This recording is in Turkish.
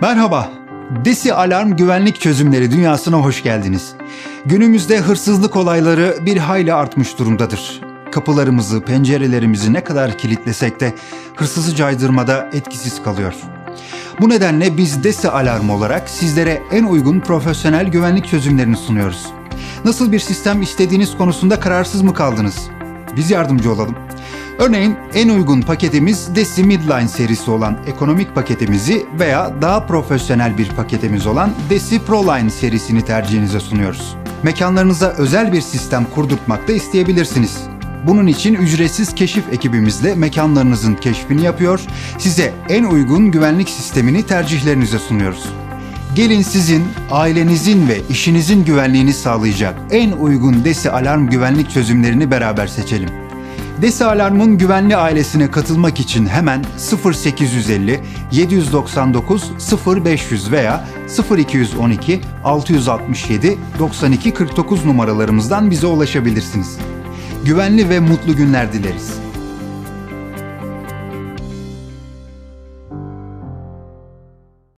Merhaba. Desi Alarm Güvenlik Çözümleri dünyasına hoş geldiniz. Günümüzde hırsızlık olayları bir hayli artmış durumdadır. Kapılarımızı, pencerelerimizi ne kadar kilitlesek de hırsızı caydırmada etkisiz kalıyor. Bu nedenle biz Desi Alarm olarak sizlere en uygun profesyonel güvenlik çözümlerini sunuyoruz. Nasıl bir sistem istediğiniz konusunda kararsız mı kaldınız? Biz yardımcı olalım. Örneğin en uygun paketimiz Desi Midline serisi olan ekonomik paketimizi veya daha profesyonel bir paketimiz olan Desi Proline serisini tercihinize sunuyoruz. Mekanlarınıza özel bir sistem kurdurtmak da isteyebilirsiniz. Bunun için ücretsiz keşif ekibimizle mekanlarınızın keşfini yapıyor, size en uygun güvenlik sistemini tercihlerinize sunuyoruz. Gelin sizin, ailenizin ve işinizin güvenliğini sağlayacak en uygun Desi Alarm güvenlik çözümlerini beraber seçelim. Desi Alarm'ın güvenli ailesine katılmak için hemen 0850 799 0500 veya 0212 667 92 49 numaralarımızdan bize ulaşabilirsiniz. Güvenli ve mutlu günler dileriz.